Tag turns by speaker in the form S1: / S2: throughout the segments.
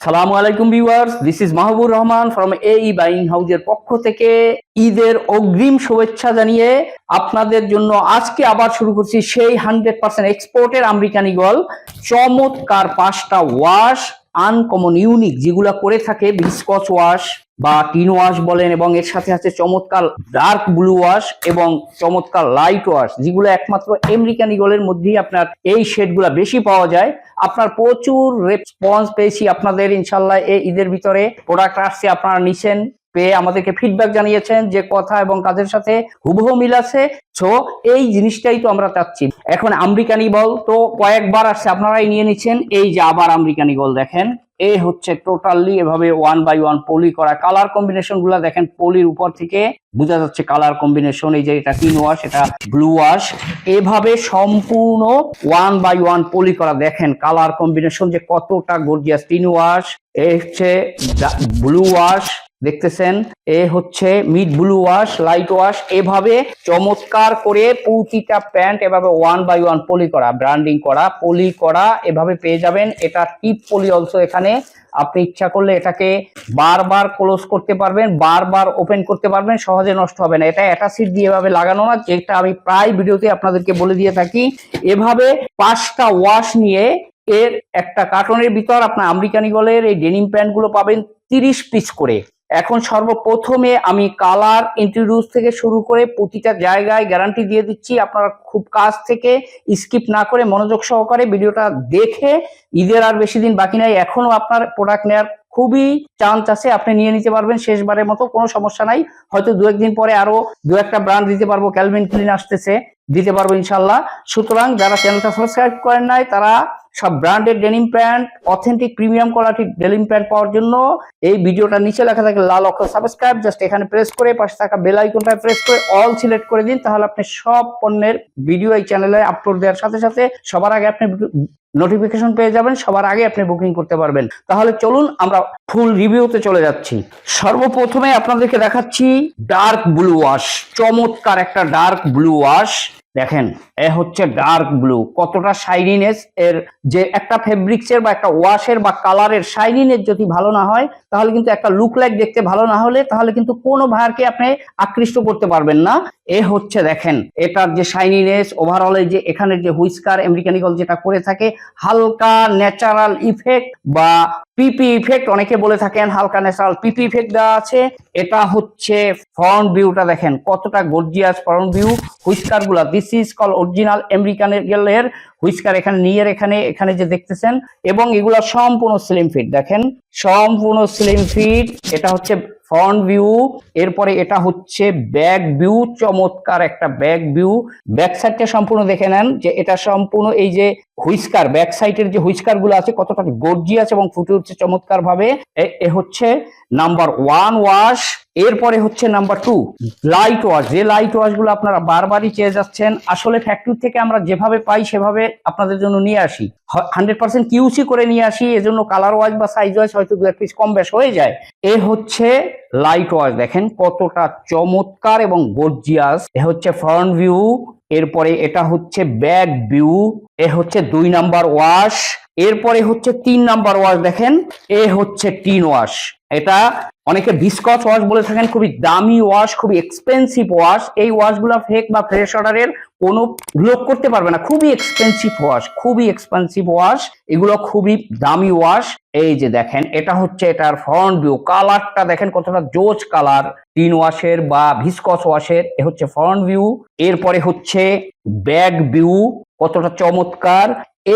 S1: সালামু আলাইকুম viewers this is Mahbur Rahman from এই বাইং হাউজের পক্ষ থেকে। ঈদের অগ্রিম শুভেচ্ছা জানিয়ে আপনাদের জন্য আজকে আবার শুরু করছি সেই হান্ড্রেড পার্সেন্ট এক্সপোর্টের আমেরিকান ইগল চমৎকার পাঁচটা ওয়াশ আনকমন ইউনিক যেগুলা করে থাকে ভিসকস ওয়াশ বা টিন ওয়াশ বলেন এবং এর সাথে আছে চমৎকার ডার্ক ব্লু ওয়াশ এবং চমৎকার লাইট ওয়াশ যেগুলো একমাত্র আমেরিকান ইগলের মধ্যেই আপনার এই শেডগুলা বেশি পাওয়া যায়। আপনার প্রচুর রেসপন্স পেয়েছি আপনাদের, ইনশাল্লাহ এই ঈদের ভিতরে প্রোডাক্ট আসছে, আপনারা নিছেন। পেয়ে আমাদেরকে ফিডব্যাক জানিয়েছেন যে কথা এবং কাজের সাথে হুবহু মিল আছে। সো এই জিনিসটাই তো আমরা চাচ্ছি। এখন আমেরিকানি বল, তো কয়েকবার আসছে, আপনারাই নিয়ে নিচ্ছেন। এই যে আবার আমেরিকানি বল দেখেন এই হচ্ছে টোটালি এভাবে ওয়ান বাই ওয়ান পলি করা। কালার কম্বিনেশনগুলা দেখেন পলির উপর থেকে বোঝা যাচ্ছে কালার কম্বিনেশন এই যে এটা তিন ওয়াশ এটা ব্লু ওয়াশ এভাবে সম্পূর্ণ ওয়ান বাই ওয়ান পলি করা। দেখেন কালার কম্বিনেশন যে কতটা গর্জিয়াস তিন ওয়াশ এ হচ্ছে ব্লু ওয়াশ দেখতেছেন, এ হচ্ছে mid blue wash, light wash, এভাবে চমৎকার করে প্রতিটা প্যান্ট এভাবে ওয়ান বাই ওয়ান পলি করা, ব্র্যান্ডিং করা, পলি করা, এভাবে পেয়ে যাবেন। এটা টিপ পলি অলসো এখানে। আপনি ইচ্ছা করলে এটাকে বারবার ক্লোজ করতে পারবেন, বারবার ওপেন করতে পারবেন, সহজে নষ্ট হবে না। এটা অ্যাটাসিড দিয়ে এভাবে লাগানো না, যেটা আমি প্রায় ভিডিওতে আপনাদেরকে বলে দিয়ে থাকি। এভাবে পাঁচটা ওয়াশ নিয়ে এর একটা কার্টনের ভিতর আপনার আমেরিকান ইগলের এই ডেনিম প্যান্টগুলো পাবেন তিরিশ পিস করে। এখন সর্বপ্রথমে আমি কালার ইন্ট্রোডিউস থেকে শুরু করে প্রতিটা জায়গায় গ্যারান্টি দিয়ে দিচ্ছি। আপনারা খুব কাজ থেকে স্কিপ না করে মনোযোগ সহকারে ভিডিওটা দেখে ঈদের আর বেশি দিন বাকি নাই, এখনও আপনার প্রোডাক্ট নেওয়ার খুবই চান্স আছে, আপনি নিয়ে নিতে পারবেন শেষবারের মতো, কোনো সমস্যা নাই। হয়তো দু একদিন পরে আরও দু একটা ব্র্যান্ড দিতে পারব ক্যালভিন ক্লিন আসতেছে, দিতে পারব ইনশাল্লাহ। সুতরাং যারা চ্যানেলটা সাবস্ক্রাইব করেন নাই, তারা সব branded denim pant, authentic premium কোয়ালিটির ডেনিম প্যান্ট পাওয়ার জন্য। এই ভিডিওটা নিচে লেখা থাকে, লাল অক্ষর সাবস্ক্রাইব জাস্ট এখানে প্রেস করে, পাশে থাকা বেল আইকনটা প্রেস করে অল সিলেক্ট করে দিন, তাহলে আপনি সব পণ্যের ভিডিও এই চ্যানেলে আপলোড দেওয়ার সাথে সাথে সবার আগে আপনি নোটিফিকেশন পেয়ে যাবেন, সবার আগে আপনি বুকিং করতে পারবেন। তাহলে চলুন আমরা ফুল রিভিউতে চলে যাচ্ছি। সর্বপ্রথমে আপনাদেরকে দেখাচ্ছি ডার্ক ব্লু ওয়াশ চমৎকার একটা ডার্ক ব্লু ওয়াশ দেখেন, এ হচ্ছে ডার্ক ব্লু কতটা শাইনিনেস এর যে একটা ফেব্রিক্সের বা একটা ওয়াশের বা কালারের শাইনিনেস যদি ভালো না হয়, তাহলে কিন্তু একটা লুক লাইক দেখতে ভালো না হলে, তাহলে কিন্তু কোনো ভায়ারকে আপনি আকৃষ্ট করতে পারবেন না। এ হচ্ছে দেখেন, এটার যে শাইনিনেস ওভারঅল যে এখানে যে হুইস্কার আমেরিকানিকল যেটা করে থাকে, হালকা ন্যাচারাল ইফেক্ট বা পিপি ইফেক্ট অনেকে বলে থাকেন হালকা ন্যাচারাল পিপি ইফেক্ট দেওয়া আছে। এটা হচ্ছে ফ্রন্ট ভিউটা দেখেন, কতটা gorgeous front view হুইস্কারগুলা this is call original American এর হুইস্কার এখানে নিয়ে এখানে এখানে যে দেখতেছেন। এবং এগুলা সম্পূর্ণ স্লিম ফিট দেখেন। সম্পূর্ণ স্লিম ফিট এটা হচ্ছে ফ্রন্ট ভিউ, এরপরে এটা হচ্ছে ব্যাক ভিউ, চমৎকার একটা ব্যাক ভিউ। ব্যাক সাইডটা সম্পূর্ণ দেখে নেন যে এটা সম্পূর্ণ এই যে হুইস্কার, ব্যাক সাইডের যে হুইস্কারগুলো আছে কতটা গর্জি আছে এবং ফুটে উঠছে চমৎকার ভাবে এ- হচ্ছে নাম্বার ওয়ান ওয়াশ এরপরে হচ্ছে নাম্বার টু লাইট ওয়াশ যে লাইট ওয়াশগুলো আপনারা বারবারই চেয়ে যাচ্ছেন, আসলে ফ্যাক্টরি থেকে আমরা যেভাবে পাই সেভাবে আপনাদের জন্য নিয়ে আসি। হান্ড্রেড পার্সেন্ট কিউসি করে নিয়ে আসি, এজন্য কালার ওয়াশ বা সাইজ ওয়াশ হয়তো দু এক পিস কম বেশ হয়ে যায়। এ হচ্ছে লাইট ওয়াশ দেখেন কতটা চমৎকার এবং গর্জিয়াস এ হচ্ছে ফ্রন্ট ভিউ এরপরে এটা হচ্ছে ব্যাক ভিউ, এ হচ্ছে দুই নাম্বার ওয়াশ, এরপরে হচ্ছে তিন নাম্বার ওয়াশ দেখেন, এ হচ্ছে টিন ওয়াশ। এটা অনেকে ভিসকস ওয়াশ বলে থাকেন, খুবই দামি ওয়াশ খুবই এক্সপেন্সিভ ওয়াশ এই ওয়াশগুলো ফেক বা ফ্রেশ অর্ডারের কোনো লোক করতে পারবে না। খুবই এক্সপেন্সিভ ওয়াশ খুবই এক্সপেন্সিভ ওয়াশ এগুলো খুবই দামি ওয়াশ এই যে দেখেন, এটা হচ্ছে এটার ফ্রন্ট ভিউ কালারটা দেখেন কতটা জোজ কালার টিন ওয়াশের বা ভিসকস ওয়াশের এ হচ্ছে ফ্রন্ট ভিউ এরপরে হচ্ছে ব্যাক ভিউ কতটা চমৎকার।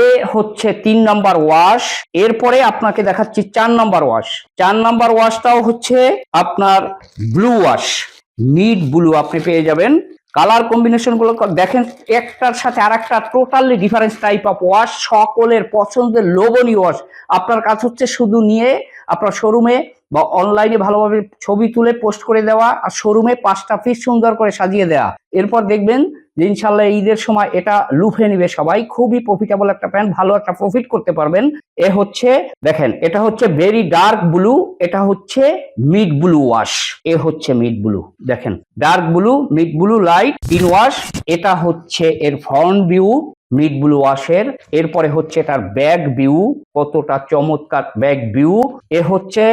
S1: এ হচ্ছে তিন নাম্বার ওয়াশ এরপরে আপনাকে দেখাচ্ছি চার নাম্বার ওয়াশ চার নাম্বার ওয়াশটাও হচ্ছে আপনার ব্লু ওয়াশ মিড ব্লু আপনি পেয়ে যাবেন। কালার কম্বিনেশনগুলো দেখেন, একটার সাথে আর একটা totally difference type of wash সকলের পছন্দের লোভনীয় ওয়াশ আপনার কাজ হচ্ছে শুধু নিয়ে আপনার শোরুমে বা অনলাইনে ভালোভাবে ছবি তুলে পোস্ট করে দেওয়া আর শোরুমে পাঁচটা পিস সুন্দর করে সাজিয়ে দেওয়া এরপর দেখবেন যে ইনশাল্লাহ ঈদের সময় এটা লুফে নিবে সবাই। খুবই প্রফিটেবল একটা প্যান্ট, ভালো একটা প্রফিট করতে পারবেন। এ হচ্ছে, দেখেন, এটা হচ্ছে ভেরি ডার্ক ব্লু এটা হচ্ছে মিড ব্লু ওয়াশ এ হচ্ছে মিড ব্লু দেখেন। Dark blue mid blue light in wash এটা হচ্ছে এর ফ্রন্ট ভিউ মিড ব্লু ওয়াশের। এরপরে হচ্ছে তার ব্যাক ভিউ, কতটা চমৎকার ব্যাক ভিউ। এ হচ্ছে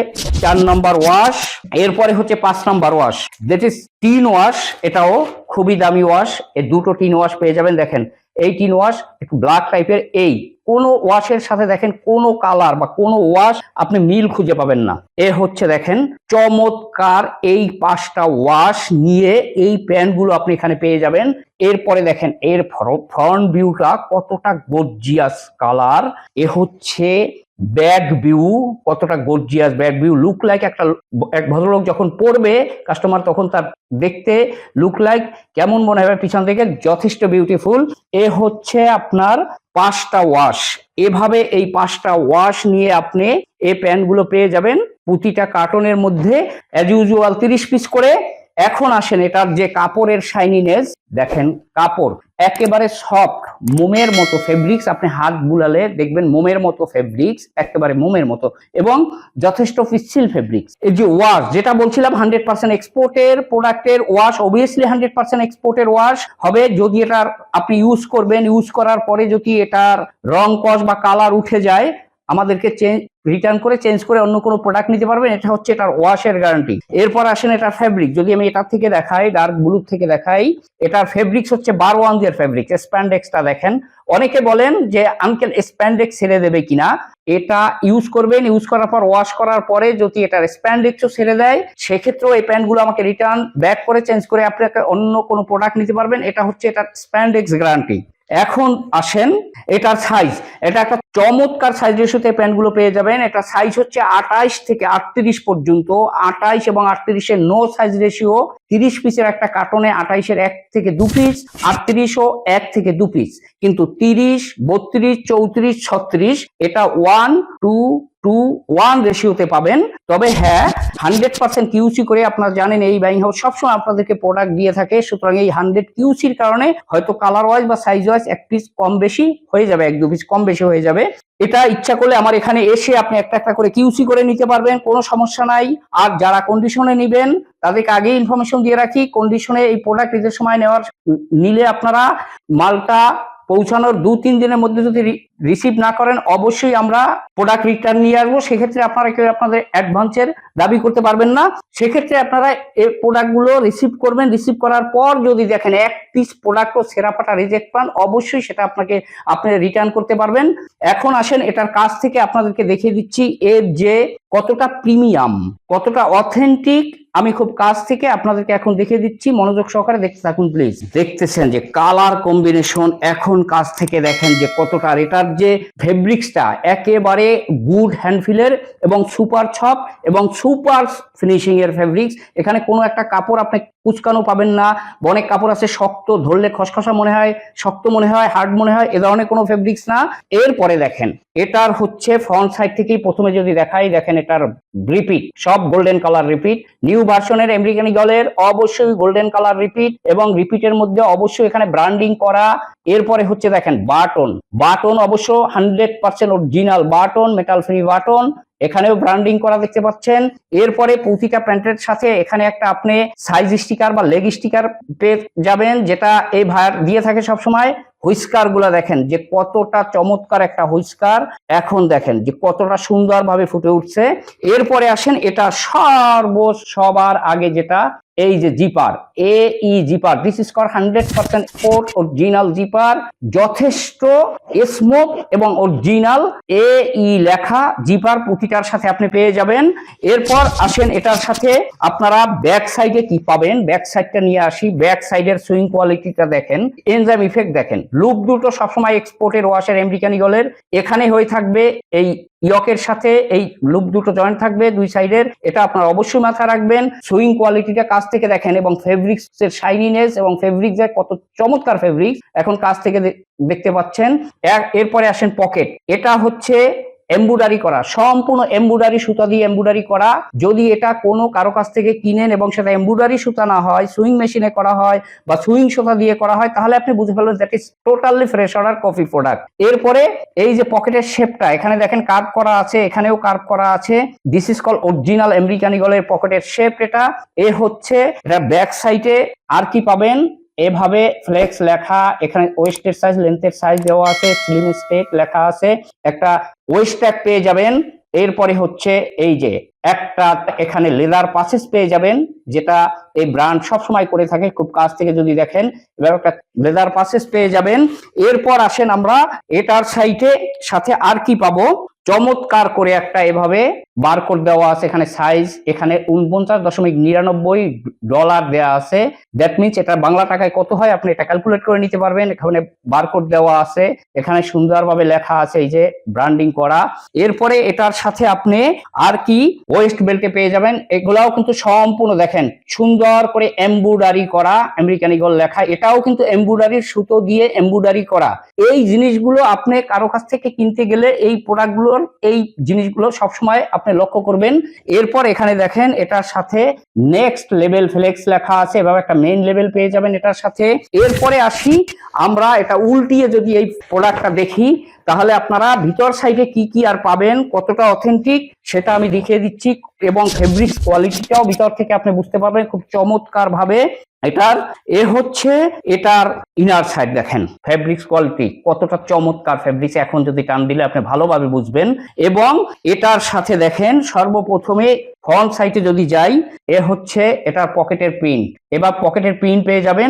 S1: চার নাম্বার ওয়াশ, এরপরে হচ্ছে পাঁচ number wash. That is teen wash, এটাও খুবই দামি ওয়াশ। এ দুটো টিন ওয়াশ পেয়ে যাবেন, দেখেন। এই টিন ওয়াশ একটু ব্ল্যাক টাইপের এই কোনো ওয়াশের সাথে দেখেন কোনো কালার বা কোনো ওয়াশ আপনি মিল খুঁজে পাবেন না। এ হচ্ছে দেখেন চমৎকার এই পাঁচটা ওয়াশ নিয়ে এই প্যান্টগুলো আপনি এখানে পেয়ে যাবেন। এরপরে দেখেন এর ফ্রন্ট ভিউটা কতটা গর্জিয়াস কালার এ হচ্ছে ব্যাক ভিউ কতটা gorgeous back view look like একটা এক ভদ্রলোক যখন পড়বে কাস্টমার তখন তার দেখতে লুক লাইক কেমন মনে হবে পিছন থেকে, যথেষ্ট বিউটিফুল এ হচ্ছে আপনার পাঁচটা ওয়াশ এভাবে এই পাঁচটা ওয়াশ নিয়ে আপনি এই প্যান্টগুলো পেয়ে যাবেন, প্রতিটা কার্টনের মধ্যে অ্যাজ ইউজুয়াল তিরিশ পিস করে এখন আসেন এটার যে কাপড়ের শাইনিনেস দেখেন কাপড় একেবারে সফট মোমের মতো ফেব্রিক্স আপনি হাত বুলালে দেখবেন মোমের মতো ফেব্রিক্স একেবারে মোমের মতো এবং যথেষ্ট পিচ্ছিল ফেব্রিক্স এই যে ওয়াশ যেটা বলছিলাম হান্ড্রেড পার্সেন্ট এক্সপোর্টের প্রোডাক্টের ওয়াশ অবভিয়াসলি হান্ড্রেড পার্সেন্ট এক্সপোর্টের ওয়াশ হবে। যদি এটার আপনি ইউজ করবেন ইউজ করার পরে যদি এটার রং কস বা কালার উঠে যায়, আমাদেরকে চেঞ্জ রিটার্ন করে চেঞ্জ করে অন্য কোনো প্রোডাক্ট নিতে পারবেন, এটা হচ্ছে এটার ওয়াশের গ্যারান্টি এরপর আসেন এটার ফ্যাব্রিক যদি আমি এটার থেকে দেখাই ডার্ক ব্লু থেকে দেখাই, এটার ফেব্রিক্স হচ্ছে বারো ওয়ানজের ফেব্রিক স্প্যান্ডেক্সটা দেখেন। অনেকে বলেন যে আঙ্কেল স্প্যান্ডেক্স ছেড়ে দেবে কিনা? এটা ইউজ করবেন ইউজ করার পর ওয়াশ করার পরে যদি এটার স্প্যান্ডেক্সও ছেড়ে দেয়, সেক্ষেত্রেও এই প্যান্টগুলো আমাকে রিটার্ন ব্যাক করে চেঞ্জ করে আপনাকে অন্য কোনো প্রোডাক্ট নিতে পারবেন। এটা হচ্ছে এটার স্প্যান্ডেক্স গ্যারান্টি এখন আসেন, এটার সাইজ এটা একটা চমৎকার সাইজ রেশিওতে প্যান্টগুলো পেয়ে যাবেন, এটা সাইজ হচ্ছে আটাইশ থেকে আটত্রিশ পর্যন্ত আটাইশ এবং আটত্রিশের নো সাইজ রেশিও তিরিশ পিসের একটা কার্টনে আঠাইশের এক থেকে দু পিস আটত্রিশও এক থেকে দু পিস কিন্তু তিরিশ, বত্রিশ, চৌত্রিশ, ছত্রিশ, এটা ওয়ান টু টু ওয়ান রেশিওতে পাবেন। তবে হ্যাঁ হান্ড্রেড পার্সেন্ট কিউসি করে আপনারা জানেন এই বাইং হাউস সবসময় আপনাদেরকে প্রোডাক্ট দিয়ে থাকে। সুতরাং এই হান্ড্রেড কিউসির কারণে হয়তো কালার ওয়াইজ বা সাইজ ওয়াইজ এক পিস কম বেশি হয়ে যাবে, এক দু পিস কম বেশি হয়ে যাবে। এটা ইচ্ছা করলে আমার এখানে এসে আপনি একটা একটা করে কিউসি করে নিতে পারবেন, কোনো সমস্যা নাই। আর যারা কন্ডিশনে নেবেন, তাদেরকে আগে ইনফরমেশন দিয়ে রাখি। কন্ডিশনে এই প্রোডাক্ট ঈদের সময় নেওয়ার, নিলে আপনারা মালটা পৌঁছানোর দু, তিন দিনের মধ্যে যদি রিসিভ না করেন, অবশ্যই আমরা প্রোডাক্ট রিটার্ন নিয়ে আসব। সেক্ষেত্রে আপনারা কেউ আপনাদের অ্যাডভান্সের দাবি করতে পারবেন না। সেক্ষেত্রে আপনারা এই প্রোডাক্টগুলো রিসিভ করবেন। রিসিভ করার পর যদি দেখেন এক পিস প্রোডাক্টও সেরা ফাটা রিজেক্ট পান, অবশ্যই সেটা আপনাকে, আপনি রিটার্ন করতে পারবেন। এখন আসেন, এটার কাছ থেকে আপনাদেরকে দেখিয়ে দিচ্ছি এর যে কতটা প্রিমিয়াম, কতটা অথেন্টিক আমি খুব কাছ থেকে আপনাদেরকে এখন দেখিয়ে দিচ্ছি। মনোযোগ সহকারে দেখতে থাকুন প্লিজ দেখতেছেন যে কালার কম্বিনেশন এখন কাছ থেকে দেখেন যে কতটা এটার যে ফেব্রিক্সটা একেবারে গুড হ্যান্ডফিলের এবং সুপার ছপ এবং সুপার ফিনিশিং এর ফেব্রিক্স এখানে কোনো একটা কাপড় আপনি কুচকানো পাবেন না অনেক কাপড় আছে শক্ত, ধরলে খসখসা মনে হয়, শক্ত মনে হয়, হার্ড মনে হয়, এ ধরনের কোনো ফেব্রিক্স না। এরপরে দেখেন, এটার হচ্ছে ফ্রন্ট সাইড থেকেই প্রথমে যদি দেখাই, দেখেন এটার রিপিট সব গোল্ডেন কালার রিপিট নিউ ভার্সনের আমেরিকান গলের অবশ্যই গোল্ডেন কালার রিপিট এবং রিপিটের মধ্যে অবশ্যই এখানে ব্র্যান্ডিং করা। এরপরে হচ্ছে দেখেন বাটন বাটন অবশ্য hundred percent original button metal free button. এখানেও ব্র্যান্ডিং করা দেখতে পাচ্ছেন। এরপরে প্রতিটা প্যান্টের সাথে এখানে একটা আপনি সাইজ স্টিকার বা লেগ স্টিকার পেয়ে যাবেন, যেটা এই ভায়ার দিয়ে থাকে সব সময় হুইস্কারগুলা দেখেন যে কতটা চমৎকার একটা হুইস্কার। এখন দেখেন যে কতটা সুন্দরভাবে ফুটে উঠছে। এরপরে আসেন, এটা সর্ব সবার আগে যেটা, এই যে zipper A E zipper. This is core hundred percent original zipper. যথেষ্ট স্মোক এবং অরিজিনাল এ ই লেখা জিপার প্রতিটার সাথে আপনি পেয়ে যাবেন। এরপর আসেন, এটার সাথে আপনারা ব্যাক সাইডে কি পাবেন? ব্যাক সাইডটা নিয়ে আসি। ব্যাক সাইডের সুইং কোয়ালিটিটা দেখেন। এনজাম ইফেক্ট দেখেন। লুপ দুটো সবসময় এক্সপোর্টের ওয়াশের আমেরিকান ইগলের। এখানে হয়ে থাকবে এই ইয়কের সাথে এই লুপ দুটো জয়েন্ট থাকবে দুই সাইডের। এটা আপনার অবশ্যই মাথায় রাখবেন। সুইং কোয়ালিটিটা কাছ থেকে দেখেন এবং ফেব্রিক্স এর শাইনিনেস এবং ফেব্রিক্স এর কত চমৎকার ফেব্রিক্স। এখন কাছ থেকে দেখতে পাচ্ছেন। এরপরে আসেন পকেট। এটা হচ্ছে এম্বুডারি করা, সম্পূর্ণ এম্বুডারি সুতা দিয়ে এম্বুডারি করা। যদি এটা কোনো কারও কাছ থেকে কিনেন এবং সেটা এম্বুডারি সুতা না হয় সুইং মেশিনে করা হয় বা সুইং সুতা দিয়ে করা হয়, তাহলে আপনি বুঝে পারবেন that is totally fresh order coffee product এরপরে এই যে পকেটের শেপটা এখানে দেখেন কার্ভ করা আছে, এখানেও কার্ভ করা আছে। This is call original American ইগলের পকেটের শেপ এটা। এ হচ্ছে এটা ব্যাক সাইডে আর কি পাবেন? এভাবে ফ্লেক্স লেখা, এখানে ওয়েস্টের সাইজ লেন্থের সাইজ দেওয়া আছে স্লিম স্টেক লেখা আছে। একটা ওয়েস্ট ট্যাগ পেয়ে যাবেন। এরপরে হচ্ছে এই যে একটা এখানে লেদার পাসেস পেয়ে যাবেন, যেটা এই ব্র্যান্ড সবসময় করে থাকে, খুব কাছ থেকে যদি দেখেন, এবার একটা লেদার পাসেস পেয়ে যাবেন। এরপর আসেন আমরা, এটার সাইটে সাথে আর কি পাবো? চমৎকার করে একটা এভাবে বারকোড দেওয়া আছে, এখানে সাইজ এখানে উনপঞ্চাশ দশমিক নিরানব্বই ডলার দেওয়া আছে। দ্যাট মিনস এটা বাংলা টাকায় কত হয়? আপনি এটা ক্যালকুলেট করে নিতে পারবেন। এখানে বারকোড দেওয়া আছে। এখানে সুন্দরভাবে লেখা আছে এই যে ব্র্যান্ডিং করা। এরপরে এটার সাথে আপনি আর কি ওয়েস্ট বেল্টে পেয়ে যাবেন। এগুলাও কিন্তু সম্পূর্ণ দেখেন, সুন্দর করে এমব্রয়ডারি করা, আমেরিকান ইগল লেখা। এটাও কিন্তু এমব্রয়ডারির সুতো দিয়ে এমব্রয়ডারি করা। এই জিনিসগুলো আপনি কারও কাছ থেকে কিনতে গেলে এই প্রোডাক্টগুলোর, এই জিনিসগুলো সবসময় আপনি লক্ষ্য করবেন। এরপর এখানে দেখেন, এটার সাথে নেক্সট লেভেল ফ্লেক্স লেখা আছে। এভাবে একটা মেইন লেভেল পেয়ে যাবেন এটার সাথে। এরপরে আসি, আমরা এটা উল্টিয়ে যদি এই প্রোডাক্টটা দেখি, তাহলে আপনারা ভিতর সাইডে কি কি আর পাবেন, কতটা অথেন্টিক সেটা আমি দেখিয়ে দিচ্ছি এবং ফেব্রিক্স কোয়ালিটিটাও ভিতর থেকে আপনি বুঝতে পারবেন খুব চমৎকার ভাবে এটার, এ হচ্ছে এটার ইনার সাইড দেখেন ফেব্রিক্স কোয়ালিটি কতটা চমৎকার ফেব্রিক্স এখন যদি টান দিলে আপনি ভালোভাবে বুঝবেন। এবং এটার সাথে দেখেন সর্বপ্রথমে ফ্রন্ট সাইডে যদি যাই, এ হচ্ছে এটার পকেটের প্রিন্ট এবার পকেটের প্রিন্ট পেয়ে যাবেন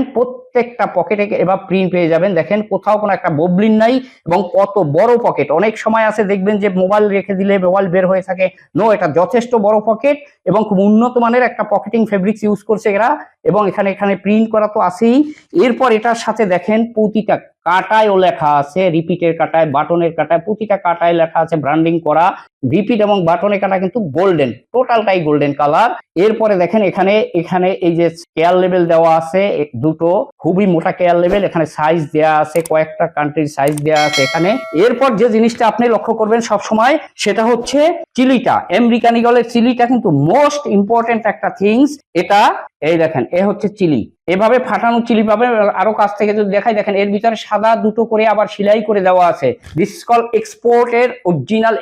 S1: প্রত্যেকটা পকেটে এবার প্রিন্ট পেয়ে যাবেন। দেখেন কোথাও কোনো একটা ববলিন নাই এবং কত বড় পকেট অনেক সময় আছে, দেখবেন যে মোবাইল রেখে দিলে মোবাইল বের হয়ে থাকে। নো এটা যথেষ্ট বড় পকেট এবং খুব উন্নত মানের একটা পকেটিং ফেব্রিক্স ইউজ করছে এরা এবং এখানে এখানে প্রিন্ট করা তো আছেই। এরপর এটার সাথে দেখেন প্রতিটা কাটায়ও লেখা আছে রিপিটের কাটায় বাটনের কাটায় প্রতিটা কাটায় লেখা আছে ব্র্যান্ডিং করা। রিপিট এবং বাটনের কাটা কিন্তু গোল্ডেন টোটালটাই গোল্ডেন কালার এরপরে দেখেন এখানে এখানে এই যে কেয়ার লেভেল দেওয়া আছে দুটো খুবই মোটা কেয়ার লেভেল এখানে সাইজ দেওয়া আছে, কয়েকটা কান্ট্রির সাইজ দেওয়া আছে এখানে। এরপর যে জিনিসটা আপনি লক্ষ্য করবেন সব সময় সেটা হচ্ছে চিলিটা। আমেরিকান ইগলের চিলিটা কিন্তু মোস্ট ইম্পর্টেন্ট একটা থিংস এটা এই দেখেন, এ হচ্ছে চিলি। এভাবে ফাটানো চিলি পাবেন আরও কাছ থেকে যদি দেখাই, দেখেন এর ভিতরে সাদা দুটো করে আবার সেলাই করে দেওয়া আছে। দিস কল এক্সপোর্টের অরিজিনাল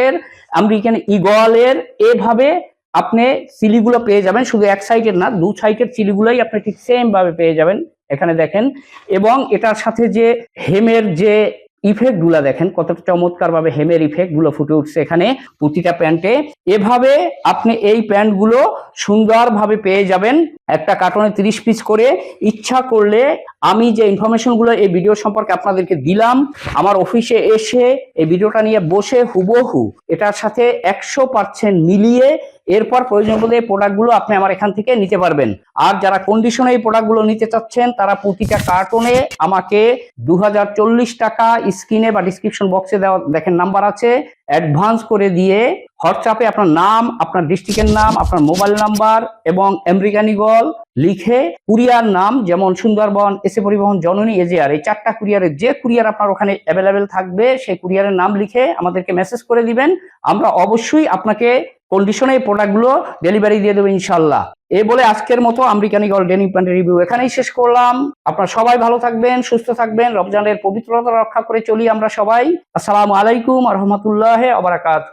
S1: এক্সপোর্টের আমেরিকান ইগলের, এভাবে আপনি চিলিগুলো পেয়ে যাবেন। শুধু এক সাইডের না, দু সাইডের চিলিগুলোই আপনি ঠিক সেম ভাবে পেয়ে যাবেন। এখানে দেখেন, এবং এটার সাথে যে হেমের যে ইফেক্টগুলা দেখেন, কতটা চমৎকার ভাবে হেমের ইফেক্টগুলো ফুটে উঠছে এখানে প্রতিটা প্যান্টে এভাবে আপনি এই প্যান্টগুলো সুন্দরভাবে পেয়ে যাবেন একটা কার্টনে তিরিশ পিস করে। ইচ্ছা করলে আমি যে ইনফরমেশনগুলো এই ভিডিও সম্পর্কে আপনাদেরকে দিলাম, আমার অফিসে এসে এই ভিডিওটা নিয়ে বসে হুবহু এটার সাথে একশো পার্সেন্ট মিলিয়ে এরপর প্রয়োজন বলে এই প্রোডাক্টগুলো আপনি আমার এখান থেকে নিতে পারবেন। আর যারা কন্ডিশনে এই প্রোডাক্টগুলো নিতে চাচ্ছেন, তারা প্রতিটা কার্টনে আমাকে দু হাজার চল্লিশ টাকা স্ক্রিনে বা ডিসক্রিপশন বক্সে দেওয়া, দেখেন নাম্বার আছে। অ্যাডভান্স করে দিয়ে হোয়াটসঅ্যাপে আপনার নাম, আপনার ডিস্ট্রিক্টের নাম, আপনার মোবাইল নাম্বার এবং আমেরিকান ইগল লিখে কুরিয়ার নাম, যেমন সুন্দরবন এসে পরিবহন, জননী এজিআর এই চারটা কুরিয়ারের যে কুরিয়ার আপনার ওখানে অ্যাভেলেবেল থাকবে, সেই কুরিয়ারের নাম লিখে আমাদেরকে মেসেজ করে দিবেন। আমরা অবশ্যই আপনাকে কন্ডিশনে এই প্রোডাক্টগুলো ডেলিভারি দিয়ে দেবো ইনশাল্লাহ এ বলে আজকের মতো আমেরিকান ইগল ডেনিং প্যান্টের রিভিউ এখানেই শেষ করলাম। আপনারা সবাই ভালো থাকবেন, সুস্থ থাকবেন। রমজানের পবিত্রতা রক্ষা করে চলি আমরা সবাই। আসসালামু আলাইকুম রহমতুল্লাহ আবরাকাত